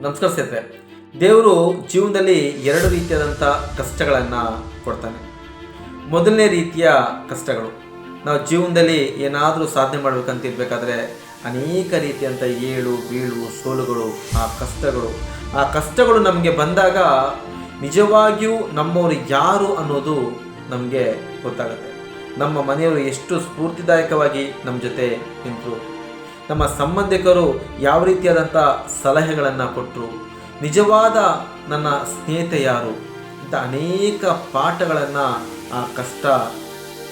ನಮಸ್ಕಾರ ದೇವರು ಜೀವನದಲ್ಲಿ ಎರಡು ರೀತಿಯಾದಂಥ ಕಷ್ಟಗಳನ್ನು ಕೊಡ್ತಾನೆ. ಮೊದಲನೇ ರೀತಿಯ ಕಷ್ಟಗಳು. ನಾವು ಜೀವನದಲ್ಲಿ ಏನಾದರೂ ಸಾಧನೆ ಮಾಡಬೇಕಂತ ಇರಬೇಕಾದ್ರೆ ಅನೇಕ ರೀತಿಯಂಥ ಏಳು, ಬೀಳು, ಸೋಲುಗಳು, ಆ ಕಷ್ಟಗಳು. ಆ ಕಷ್ಟಗಳು ನಮಗೆ ಬಂದಾಗ ನಿಜವಾಗಿಯೂ ನಮ್ಮವರು ಯಾರು ಅನ್ನೋದು ನಮಗೆ ಗೊತ್ತಾಗುತ್ತೆ. ನಮ್ಮ ಮನೆಯವರು ಎಷ್ಟು ಸ್ಫೂರ್ತಿದಾಯಕವಾಗಿ ನಮ್ಮ ಜೊತೆ ನಿಂತರು. ನಮ್ಮ ಸಂಬಂಧಿಕರು ಯಾವ ರೀತಿಯಾದಂಥ ಸಲಹೆಗಳನ್ನು ಕೊಟ್ಟರು ನಿಜವಾದ ನನ್ನ ಸ್ನೇಹಿತ ಯಾರು? ಇಂಥ ಅನೇಕ ಪಾಠಗಳನ್ನು ಆ ಕಷ್ಟ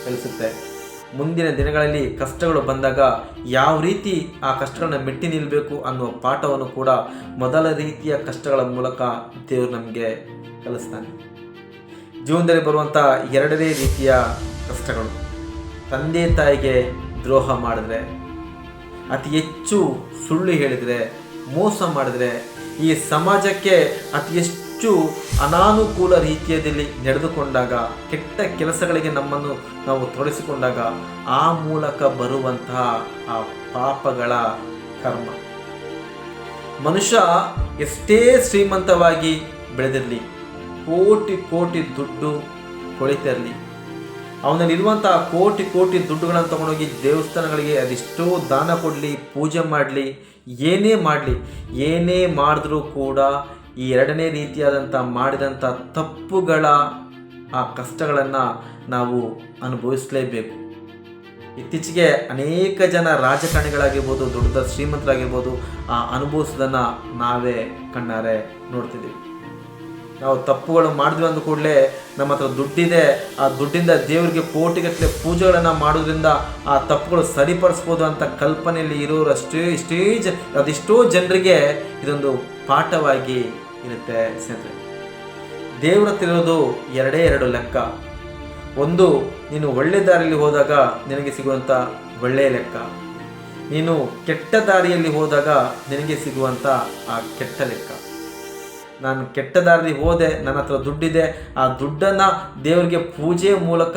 ಕಲಿಸುತ್ತೆ. ಮುಂದಿನ ದಿನಗಳಲ್ಲಿ ಕಷ್ಟಗಳು ಬಂದಾಗ ಯಾವ ರೀತಿ ಆ ಕಷ್ಟಗಳನ್ನ ಮೆಟ್ಟಿ ನಿಲ್ಲಬೇಕು ಅನ್ನುವ ಪಾಠವನ್ನು ಕೂಡ ಮೊದಲ ರೀತಿಯ ಕಷ್ಟಗಳ ಮೂಲಕ ದೇವರು ನಮಗೆ ಕಲಿಸ್ತಾನೆ. ಜೀವನದಲ್ಲಿ ಬರುವಂಥ ಎರಡನೇ ರೀತಿಯ ಕಷ್ಟಗಳು. ತಂದೆ ತಾಯಿಗೆ ದ್ರೋಹ ಮಾಡಿದ್ರೆ ಅತಿ ಹೆಚ್ಚು ಸುಳ್ಳು ಹೇಳಿದರೆ, ಮೋಸ ಮಾಡಿದರೆ, ಈ ಸಮಾಜಕ್ಕೆ ಅತಿ ಹೆಚ್ಚು ಅನಾನುಕೂಲ ರೀತಿಯಲ್ಲಿ ನಡೆದುಕೊಂಡಾಗ, ಕೆಟ್ಟ ಕೆಲಸಗಳಿಗೆ ನಮ್ಮನ್ನು ನಾವು ತೊಡಗಿಸಿಕೊಂಡಾಗ, ಆ ಮೂಲಕ ಬರುವಂತಹ ಆ ಪಾಪಗಳ ಕರ್ಮ. ಮನುಷ್ಯ ಎಷ್ಟೇ ಶ್ರೀಮಂತವಾಗಿ ಬೆಳೆದಿರಲಿ, ಕೋಟಿ ಕೋಟಿ ದುಡ್ಡು ಕೊಳಿತಿರಲಿ. ಅವನಲ್ಲಿರುವಂತಹ ಕೋಟಿ ಕೋಟಿ ದುಡ್ಡುಗಳನ್ನು ತಗೊಂಡೋಗಿ ದೇವಸ್ಥಾನಗಳಿಗೆ ಅದೆಷ್ಟೋ ದಾನ ಕೊಡಲಿ, ಪೂಜೆ ಮಾಡಲಿ, ಏನೇ ಮಾಡಲಿ, ಏನೇ ಮಾಡಿದ್ರೂ ಕೂಡ ಈ ಎರಡನೇ ರೀತಿಯಾದಂಥ ಮಾಡಿದಂಥ ತಪ್ಪುಗಳ ಆ ಕಷ್ಟಗಳನ್ನು ನಾವು ಅನುಭವಿಸಲೇಬೇಕು. ಇತ್ತೀಚೆಗೆ ಅನೇಕ ಜನ ರಾಜಕಾರಣಿಗಳಾಗಿರ್ಬೋದು, ದೊಡ್ಡ ಶ್ರೀಮಂತರಾಗಿರ್ಬೋದು ಆ ಅನುಭವಿಸೋದನ್ನು ನಾವೇ ಕಣ್ಣಾರೆ ನೋಡ್ತಿದ್ದೀವಿ. ನಾವು ತಪ್ಪುಗಳು ಮಾಡಿದ್ವಿ ಅಂದ ಕೂಡಲೇ ನಮ್ಮ ಹತ್ರ ದುಡ್ಡಿದೆ. ಆ ದುಡ್ಡಿಂದ ದೇವರಿಗೆ ಕೋಟಿಗಟ್ಟಲೆ ಪೂಜೆಗಳನ್ನು ಮಾಡೋದ್ರಿಂದ ಆ ತಪ್ಪುಗಳು ಸರಿಪಡಿಸ್ಬೋದು ಅಂತ ಕಲ್ಪನೆಯಲ್ಲಿ ಇರೋರು ಅಷ್ಟೇ ಇಷ್ಟೇ ಜ, ಅದೆಷ್ಟೋ ಜನರಿಗೆ ಇದೊಂದು ಪಾಠವಾಗಿ ಇರುತ್ತೆ ಸ್ನೇಹಿತರೆ. ದೇವರ ತಿರೋದು ಎರಡೇ ಎರಡು ಲೆಕ್ಕ. ಒಂದು, ನೀನು ಒಳ್ಳೆ ದಾರಿಯಲ್ಲಿ ಹೋದಾಗ ನಿನಗೆ ಸಿಗುವಂಥ ಒಳ್ಳೆಯ ಲೆಕ್ಕ. ನೀನು ಕೆಟ್ಟ ದಾರಿಯಲ್ಲಿ ಹೋದಾಗ ನಿನಗೆ ಸಿಗುವಂಥ ಆ ಕೆಟ್ಟ ಲೆಕ್ಕ. ನಾನು ಕೆಟ್ಟ ದಾರಿ ಹೋದೆ, ನನ್ನ ಹತ್ರ ದುಡ್ಡಿದೆ, ಆ ದುಡ್ಡನ್ನು ದೇವರಿಗೆ ಪೂಜೆ ಮೂಲಕ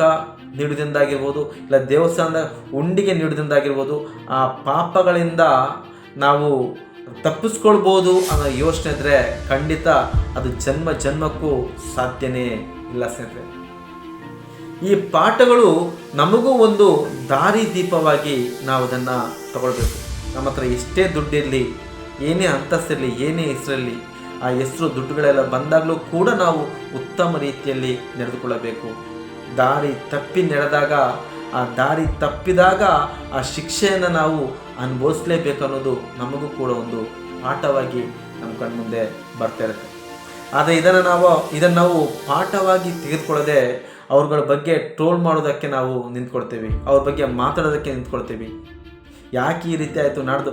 ನೀಡುವುದರಿಂದಾಗಿರ್ಬೋದು ಇಲ್ಲ ದೇವಸ್ಥಾನದ ಉಂಡಿಗೆ ನೀಡುವುದರಿಂದಾಗಿರ್ಬೋದು ಆ ಪಾಪಗಳಿಂದ ನಾವು ತಪ್ಪಿಸ್ಕೊಳ್ಬೋದು ಅನ್ನೋ ಯೋಚನೆ ಇದ್ದರೆ ಖಂಡಿತ ಅದು ಜನ್ಮ ಜನ್ಮಕ್ಕೂ ಸಾಧ್ಯನೇ ಇಲ್ಲ ಸ್ನೇಹಿತರೆ. ಈ ಪಾಠಗಳು ನಮಗೂ ಒಂದು ದಾರಿ ದೀಪವಾಗಿ ನಾವು ಅದನ್ನು ತಗೊಳ್ಬೇಕು. ನಮ್ಮ ಹತ್ರ ಎಷ್ಟೇ ದುಡ್ಡಿರಲಿ, ಏನೇ ಅಂತಸ್ತಿರಲಿ, ಏನೇ ಹೆಸರಲ್ಲಿ ಆ ಹೆಸರು ದುಡ್ಡುಗಳೆಲ್ಲ ಬಂದಾಗಲೂ ಕೂಡ ನಾವು ಉತ್ತಮ ರೀತಿಯಲ್ಲಿ ನಡೆದುಕೊಳ್ಳಬೇಕು. ದಾರಿ ತಪ್ಪಿ ನಡೆದಾಗ, ಆ ದಾರಿ ತಪ್ಪಿದಾಗ ಆ ಶಿಕ್ಷೆಯನ್ನು ನಾವು ಅನುಭವಿಸಲೇಬೇಕು ಅನ್ನೋದು ನಮಗೂ ಕೂಡ ಒಂದು ಪಾಠವಾಗಿ ನಮ್ಮ ಕಣ್ಮುಂದೆ ಬರ್ತಾ ಇರುತ್ತೆ. ಆದರೆ ಇದನ್ನು ನಾವು ಇದನ್ನು ನಾವು ಪಾಠವಾಗಿ ತೆಗೆದುಕೊಳ್ಳದೆ ಅವ್ರಗಳ ಬಗ್ಗೆ ಟ್ರೋಲ್ ಮಾಡೋದಕ್ಕೆ ನಾವು ನಿಂತ್ಕೊಳ್ತೀವಿ. ಅವ್ರ ಬಗ್ಗೆ ಮಾತಾಡೋದಕ್ಕೆ ನಿಂತ್ಕೊಳ್ತೀವಿ. ಯಾಕೆ ಈ ರೀತಿ ಆಯಿತು, ನಾಡ್ದು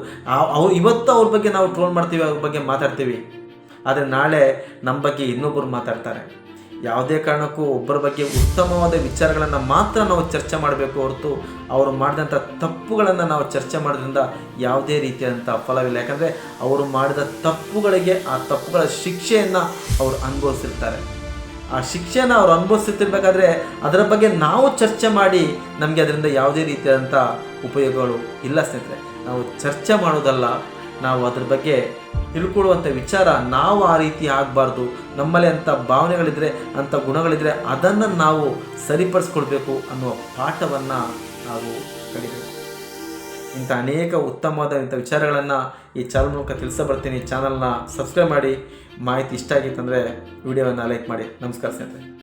ಅವ್ರು, ಇವತ್ತು ಅವ್ರ ಬಗ್ಗೆ ನಾವು ಟ್ರೋಲ್ ಮಾಡ್ತೀವಿ, ಅವ್ರ ಬಗ್ಗೆ ಮಾತಾಡ್ತೀವಿ. ಆದರೆ ನಾಳೆ ನಮ್ಮ ಬಗ್ಗೆ ಇನ್ನೊಬ್ಬರು ಮಾತಾಡ್ತಾರೆ. ಯಾವುದೇ ಕಾರಣಕ್ಕೂ ಒಬ್ಬರ ಬಗ್ಗೆ ಉತ್ತಮವಾದ ವಿಚಾರಗಳನ್ನು ಮಾತ್ರ ನಾವು ಚರ್ಚೆ ಮಾಡಬೇಕು ಹೊರತು ಅವರು ಮಾಡಿದಂಥ ತಪ್ಪುಗಳನ್ನು ನಾವು ಚರ್ಚೆ ಮಾಡೋದ್ರಿಂದ ಯಾವುದೇ ರೀತಿಯಾದಂಥ ಫಲವಿಲ್ಲ. ಯಾಕಂದರೆ ಅವರು ಮಾಡಿದ ತಪ್ಪುಗಳಿಗೆ ಆ ತಪ್ಪುಗಳ ಶಿಕ್ಷೆಯನ್ನು ಅವರು ಅನುಭವಿಸಿರ್ತಾರೆ. ಆ ಶಿಕ್ಷೆಯನ್ನು ಅವ್ರು ಅನುಭವಿಸುತ್ತಿರ್ಬೇಕಾದ್ರೆ ಅದರ ಬಗ್ಗೆ ನಾವು ಚರ್ಚೆ ಮಾಡಿ ನಮಗೆ ಅದರಿಂದ ಯಾವುದೇ ರೀತಿಯಾದಂಥ ಉಪಯೋಗಗಳು ಇಲ್ಲ ಸ್ನೇಹಿತರೆ. ನಾವು ಚರ್ಚೆ ಮಾಡೋದಲ್ಲ ನಾವು ಅದ್ರ ಬಗ್ಗೆ ತಿಳ್ಕೊಳ್ಳುವಂಥ ವಿಚಾರ ನಾವು ಆ ರೀತಿ ಆಗಬಾರ್ದು. ನಮ್ಮಲ್ಲಿ ಅಂಥ ಭಾವನೆಗಳಿದ್ರೆ ಅಂಥ ಗುಣಗಳಿದ್ರೆ ಅದನ್ನು ನಾವು ಸರಿಪಡಿಸ್ಕೊಳ್ಬೇಕು ಅನ್ನುವ ಪಾಠವನ್ನು ನಾವು ಕಲಿಬೇಕು. ಇಂಥ ಅನೇಕ ಉತ್ತಮವಾದ ಇಂಥ ವಿಚಾರಗಳನ್ನು ಈ ಚಾನಲ್ ಮೂಲಕ ತಿಳಿಸಬರ್ತೀನಿ ಚಾನಲ್ನ ಸಬ್ಸ್ಕ್ರೈಬ್ ಮಾಡಿ. ಮಾಹಿತಿ ಇಷ್ಟ ಆಗಿತ್ತಂದರೆ ವಿಡಿಯೋವನ್ನು ಲೈಕ್ ಮಾಡಿ. ನಮಸ್ಕಾರ ಸ್ನೇಹಿತರೆ.